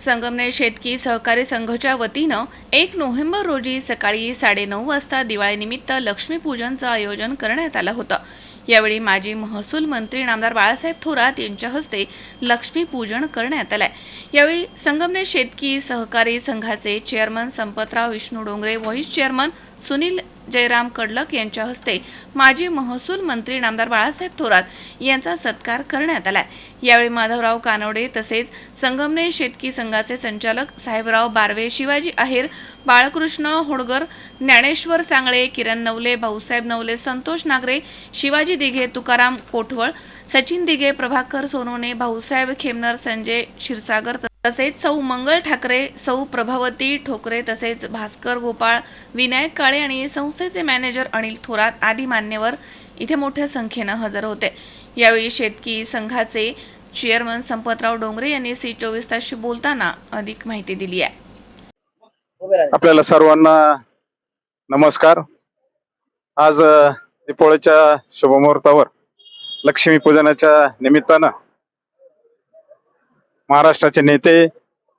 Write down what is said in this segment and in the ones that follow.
संगमनेर शेतकी सहकारी संघाच्या वतीनं एक नोव्हेंबर रोजी सकाळी साडेनऊ वाजता दिवाळीनिमित्त लक्ष्मीपूजनचं आयोजन करण्यात आलं होतं. यावेळी माजी महसूल मंत्री नामदार बाळासाहेब थोरात यांच्या हस्ते लक्ष्मीपूजन करण्यात आलंय. यावेळी संगमनेर शेतकी सहकारी संघाचे chairman Sampatrao Vishnu Dongre vice chairman Sunil Jayram Kadlak यांच्या हस्ते माजी महसूल मंत्री नामदार बाळासाहेब थोरात यांचा सत्कार करण्यात आला यावेळी माधवराव कानवडे तसेच संगमनेर शेतकी संघाचे संचालक साहेबराव बारवे शिवाजी आहेर बाळकृष्ण होडगर ज्ञानेश्वर सांगळे किरण नवले भाऊसाहेब नवले संतोष नागरे शिवाजी दिघे तुकाराम कोठवळ सचिन दिघे प्रभाकर सोनवणे भाऊसाहेब खेमनर संजय क्षीरसागर तसेच सौ मंगल ठाकरे सौ प्रभावती ठोकरे तसेच भास्कर गोपाळ विनायक काळे आणि संस्थेचे मॅनेजर अनिल थोरात आदी मान्यवर इथे मोठ्या संख्येनं हजर होते. यावेळी शेतकी संघाचे चेअरमन संपतराव डोंगरे यांनी सी चोवीस तासशी बोलताना अधिक माहिती दिली आहे. आपल्याला सर्वांना नमस्कार. आज अ, दीपोळीच्या शुभमुहूर्तावर लक्ष्मीपूजनाच्या निमित्तानं महाराष्ट्राचे नेते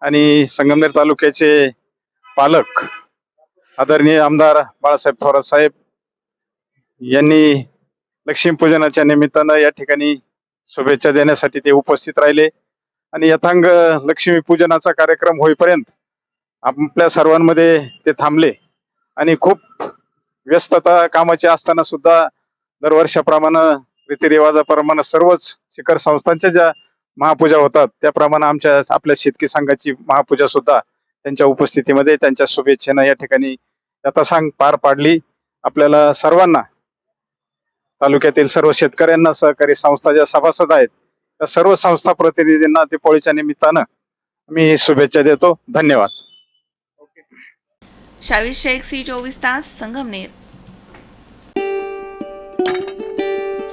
आणि संगमनेर तालुक्याचे पालक आदरणीय आमदार बाळासाहेब थोरात साहेब यांनी लक्ष्मीपूजनाच्या निमित्तानं या ठिकाणी शुभेच्छा देण्यासाठी ते उपस्थित राहिले. आणि यथांग लक्ष्मीपूजनाचा कार्यक्रम होईपर्यंत आपल्या सर्वांमध्ये ते थांबले. आणि खूप व्यस्तता कामाची असताना सुद्धा दरवर्षाप्रमाणे रीतिरिवाजाप्रमाणे सर्वच शिखर संस्थांच्या ज्या महापूजा होतात. त्याप्रमाणे आमच्या आपल्या शेतकी संघाची महापूजा सुद्धा त्यांच्या उपस्थितीमध्ये त्यांच्या शुभेच्छेनं या ठिकाणी यथासांग पार पाडली. आपल्याला सर्वांना तालुक्यातील सर्व शेतकऱ्यांना सहकारी संस्था ज्या सभासद आहेत त्या सर्व संस्था प्रतिनिधींना दीपोळीच्या निमित्तानं मी शुभेच्छा देतो. धन्यवाद. शावीर शेख सी चोवीस तास संगमनेर.